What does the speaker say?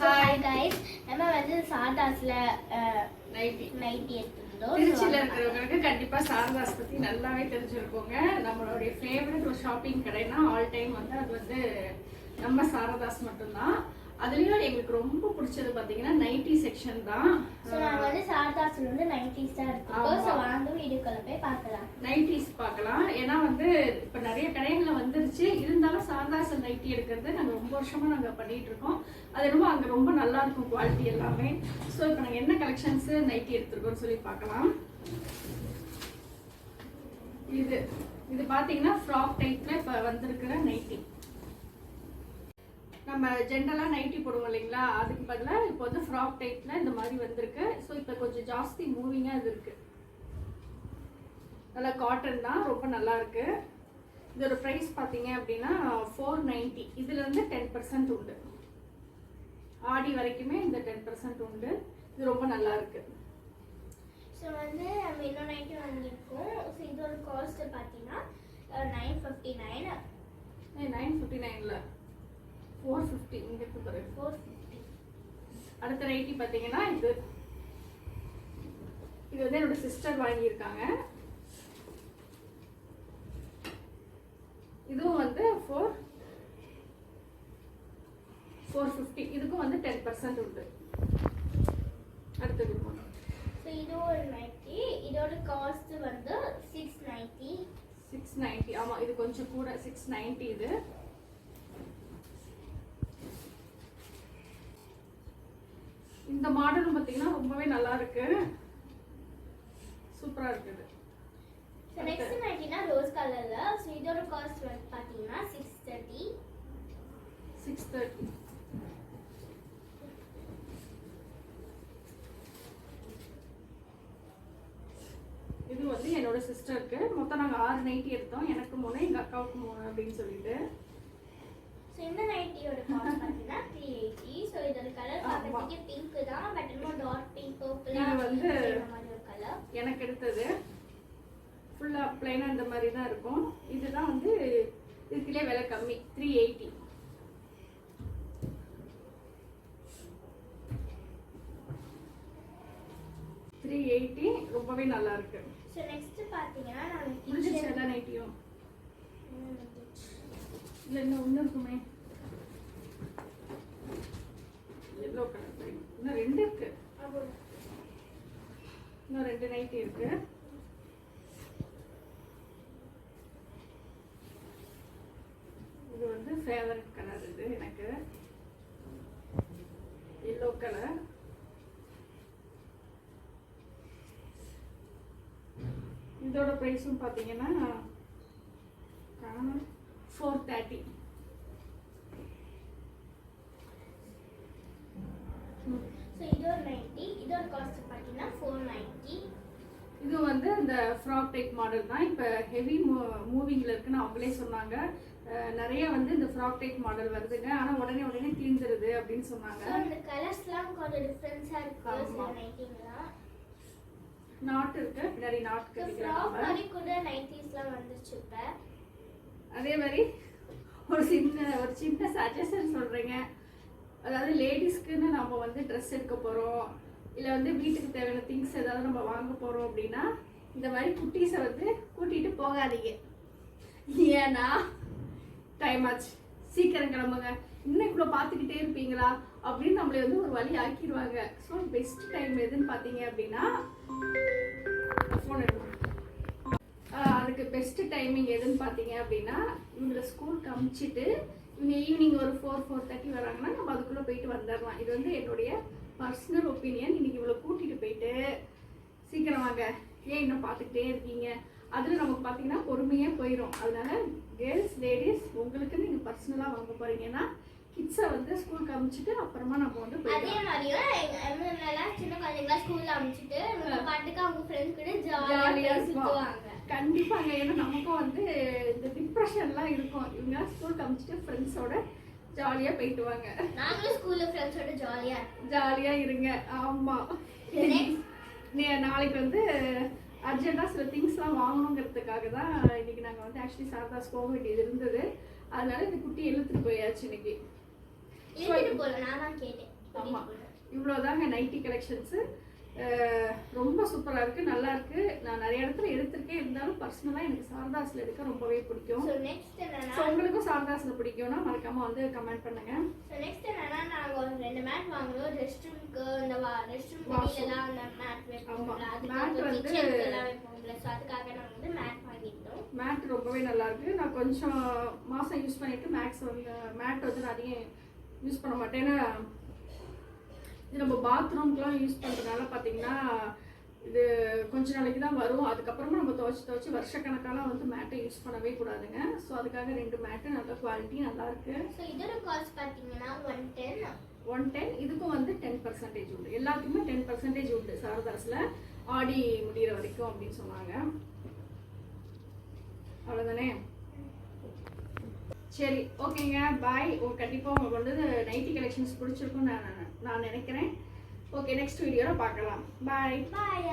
Hi guys நம்ம வந்து சாதாஸ்ல nightie. Nightie எடுத்திருந்தோம். திருச்சியில இருக்கிறவங்களுக்கு கண்டிப்பா சாரதாஸ் பத்தி நல்லாவே தெரிஞ்சிருக்கோங்க. நம்மளுடைய ஃபேவரட் ஒரு ஷாப்பிங் கடைனா ஆல் டைம் வந்து அது வந்து நம்ம சாரதாஸ் மட்டும்தான். அதுலயும் எங்களுக்கு ரொம்ப பிடிச்சது பாத்தீங்கன்னா நைட்டி செக்ஷன் தான். வந்து சாரதாஸ்ல வந்து நைட்டிஸ் தான் ஆமா. வாங்க வீடியோக்குள்ள போய் பார்க்கலாம். நைட்டிஸ் பார்க்கலாம். ஏன்னா வந்து இப்ப நிறைய வந்துருச்சு இருந்தாலும் நைட்டி எடுக்கிறது நாங்கள் ரொம்ப வருஷமாக நாங்கள் பண்ணிகிட்டு இருக்கோம். அது ரொம்ப அங்கே ரொம்ப நல்லா இருக்கும் குவாலிட்டி எல்லாமே. ஸோ இப்போ நாங்கள் என்ன கலெக்ஷன்ஸு நைட்டி எடுத்துருக்கோம்னு சொல்லி பார்க்கலாம். இது இது பார்த்தீங்கன்னா ஃப்ராக் டைப்பில் இப்போ வந்திருக்கிற நைட்டி நம்ம ஜென்ரலாக நைட்டி போடுவோம் இல்லைங்களா? அதுக்கு பதிலாக இப்போ வந்து ஃப்ராக் டைப்பில் இந்த மாதிரி வந்திருக்கு. ஸோ இப்போ கொஞ்சம் ஜாஸ்தி மூவிங்காக இது இருக்குது நல்லா காட்டன் தான் ரொம்ப நல்லா இருக்குது இதோட ப்ரைஸ் பார்த்தீங்க அப்படின்னா ஃபோர் நைன்ட்டி இதுலேருந்து டென் பர்சன்ட் உண்டு. ஆடி வரைக்குமே இந்த டென் பர்சன்ட் உண்டு. இது ரொம்ப நல்லா இருக்கு. ஸோ வந்து நம்ம இன்னும் நைட்டி வாங்கியிருக்கோம். ஸோ இதோட காஸ்ட் பார்த்தீங்கன்னா nine fifty nine nine fifty நைனில் ஃபோர் ஃபிஃப்டி இங்கே பாருங்க ஃபோர் ஃபிஃப்டி அடுத்த நைட்டி பார்த்தீங்கன்னா இது. இது வந்து என்னோட சிஸ்டர் வாங்கியிருக்காங்க. இதுவும் வந்து ஃபோர் ஃபோர் ஃபிஃப்டி இதுக்கும் வந்து டென் பர்சன்ட் உண்டு. அடுத்தது ஸோ இது ஒரு நைட்டி இதோட காஸ்ட் வந்து சிக்ஸ் நைன்ட்டி சிக்ஸ் நைன்ட்டி ஆமாம் இது கொஞ்சம் கூட. சிக்ஸ் நைன்ட்டி இது. இந்த மாடலும் பார்த்தீங்கன்னா ரொம்பவே நல்லா இருக்கு. சூப்பரா இருக்குது. நெக்ஸ்ட் நைட்டினா ரோஸ் கலரில் ஸோ இதோட காஸ்ட் வந்து பார்த்தீங்கன்னா சிக்ஸ் தேர்ட்டி சிக்ஸ் தேர்ட்டி இது வந்து என்னோட சிஸ்டருக்கு மொத்தம் நாங்கள் ஆறு நைட்டி எடுத்தோம். எனக்கு மூணு எங்கள் அக்காவுக்கு மூணு அப்படின்னு சொல்லிட்டு. ஸோ இந்த நைட்டியோட காஸ்ட் பார்த்தீங்கன்னா த்ரீ எயிட்டி ஸோ இதோட கலர். பார்க்கறதுக்கு பிங்க் தான். பட் இன்னும் டார்க் பிங்க் பர்பிள் இது வந்து எனக்கு எடுத்தது. ஃபுல்லாக பிளைனாக இந்த மாதிரி தான் இருக்கும். இதுதான் வந்து இதுக்குள்ளே விலை கம்மி த்ரீ எயிட்டி த்ரீ எயிட்டி ரொம்பவே நல்லா இருக்கு. ஸோ நெக்ஸ்ட் பார்த்தீங்கன்னா நான் முடிஞ்சிருச்சு கிச்சன் எல்லா நைட்டியும் இல்லை இன்னும் ஒன்று இருக்குமே. எல்லோ கலர் இன்னும் ரெண்டு இருக்கு. இன்னும் ரெண்டு நைட்டி இருக்கு இது வந்து ஃபேவரட் கலர் இது எனக்கு எல்லோ கலர் இதோட ப்ரைஸும் பார்த்தீங்கன்னா ஃபோர் தேர்ட்டி ஸோ நைட்டி இதோட காஸ்ட் பார்த்தீங்கன்னா ஃபோர் நைன்ட்டி இது வந்து இந்த ஃப்ராக் டைப் மாடல் தான். இப்போ ஹெவி மூவிங்கில் இருக்குன்னு அவங்களே சொன்னாங்க. நிறைய வந்து இந்த ஃப்ராக் டைப் மாடல் வருதுங்க. ஆனால் உடனே உடனே தீந்துருது அப்படின்னு சொன்னாங்க. ஸோ இந்த கலர்ஸ்லாம் கொஞ்சம் டிஃப்ரென்ஸாக இருக்கு. நாட் இருக்கு. பின்னாடி நாட் ஃப்ராக் மாதிரி கூட நைட்டிஸ்லாம் வந்துச்சு இப்போ. அதே மாதிரி ஒரு சின்ன ஒரு சின்ன சஜஷன் சொல்கிறேங்க அதாவது லேடிஸ்க்குன்னு நம்ம வந்து ட்ரெஸ் எடுக்க போகிறோம் இல்லை வந்து வீட்டுக்கு தேவையான திங்ஸ் ஏதாவது நம்ம வாங்க போகிறோம் அப்படின்னா இந்த மாதிரி குட்டீஸை வந்து கூட்டிகிட்டு போகாதீங்க. ஏன்னா டைம் ஆச்சு. சீக்கிரம் கிளம்புங்க. இன்னும் இவ்வளோ பார்த்துக்கிட்டே இருப்பீங்களா? அப்படின்னு நம்மளை வந்து ஒரு வழி ஆக்கிடுவாங்க. ஸோ பெஸ்ட் டைம் எதுன்னு பார்த்தீங்க அப்படின்னா ஃபோன் எடுக்கணும் அதுக்கு பெஸ்ட் டைமிங் எதுன்னு பார்த்தீங்க அப்படின்னா இவங்களை ஸ்கூலுக்கு அமுச்சிட்டு இவங்க ஈவினிங் ஒரு ஃபோர் ஃபோர் தேர்ட்டி வராங்கன்னா நம்ம அதுக்குள்ளே போயிட்டு வந்துடலாம். இது வந்து என்னுடைய பர்சனல் ஒப்பீனியன் இன்னைக்கு இவ்வளோ கூட்டிகிட்டு போயிட்டு சீக்கிரம் வாங்க. ஏன் இன்னும் பார்த்துக்கிட்டே இருக்கீங்க? அதில் நமக்கு பார்த்தீங்கன்னா பொறுமையாக போயிடும் அதனால கேர்ள்ஸ் லேடிஸ் உங்களுக்கு நீங்கள் பர்சனலாக வாங்க போகிறீங்கன்னா கிட்ஸை வந்து ஸ்கூலுக்கு அமுச்சிட்டு அப்புறமா நம்ம வந்து அதே சின்ன குழந்தைங்களா ஸ்கூல்ல அனுப்பிச்சிட்டு பாட்டுக்கு அவங்க ஃப்ரெண்ட்ஸ் கூட ஜாலியாக. சுற்றுவாங்க கண்டிப்பாங்க. ஏன்னா நமக்கும் வந்து இந்த டிப்ரெஷன்லாம் இருக்கும். இவங்க ஸ்கூலுக்கு அமிச்சிட்டு ஃப்ரெண்ட்ஸோட ஜாலியாக போயிட்டு வாங்க நாங்களும் ஸ்கூல்ல ஃப்ரெண்ட்ஸோட ஜாலியா ஜாலியாக இருங்க. ஆமாம் நாளைக்கு வந்து அர்ஜென்ட்டாக சில திங்ஸ்லாம் வாங்கணுங்கிறதுக்காக தான் இன்னைக்கு நாங்கள் வந்து ஆக்சுவலி சாரதாஸ் போக வேண்டியது இருந்தது. அதனால இந்த குட்டி இழுத்துட்டு போயாச்சு இன்னைக்கு. கேட்டேன். இவ்வளோதாங்க நைட்டி கலெக்ஷன்ஸு ரொம்ப சூப்பராக இருக்குது நல்லா இருக்குது நான் நிறைய இடத்துல எடுத்திருக்கேன். இருந்தாலும் பர்சனலாக எனக்கு சாரதாஸில் எடுக்க ரொம்பவே பிடிக்கும். ஸோ உங்களுக்கும் சாரதாஸில் பிடிக்கும்னா மறக்காமல் வந்து கமெண்ட் பண்ணுங்கள் ஸோ நெக்ஸ்ட் என்னன்னா நாங்கள் ரெண்டு மேட் வாங்குறோம் ரெஸ்ட் ரூம்க்கு இந்த வா ரெஸ்ட் ரூம் அந்த மேட் Mat வந்து அதுக்காக நாங்கள் வந்து மேட் வாங்கிட்டோம் மேட் ரொம்பவே நல்லா இருக்கு. நான் கொஞ்சம் மாதம் யூஸ் பண்ணிட்டு மேக்ஸ் வந்து மேட் வந்து நான் அதிகம் யூஸ் பண்ண மாட்டேன். ஏன்னா இது நம்ம பாத்ரூம்க்குலாம் யூஸ் பண்ணுறதுனால பார்த்தீங்கன்னா இது கொஞ்ச நாளைக்கு தான் வரும். அதுக்கப்புறமா நம்ம துவைச்சி துவைச்சி வருஷக்கணக்காலாம் வந்து மேட்டை யூஸ் பண்ணவே கூடாதுங்க. ஸோ அதுக்காக ரெண்டு மேட்டு நல்ல குவாலிட்டி நல்லா இருக்கு. ஸோ இதோட காஸ்ட் பார்த்தீங்கன்னா ஒன் டென் ஒன் டென் இதுக்கும் வந்து டென் பர்சன்டேஜ் உண்டு. எல்லாத்துக்குமே டென் பர்சன்டேஜ் உண்டு சாரதாஸில். ஆடி முடிகிற வரைக்கும் அப்படின்னு சொன்னாங்க. அவ்வளோதானே சரி ஓகேங்க. பாய் கண்டிப்பாக உங்களுக்கு வந்து நைட்டி கலெக்ஷன்ஸ் பிடிச்சிருக்கும்னு நான் நான் நினைக்கிறேன் ஓகே நெக்ஸ்ட் வீடியோவில் பார்க்கலாம். பாய் பாய்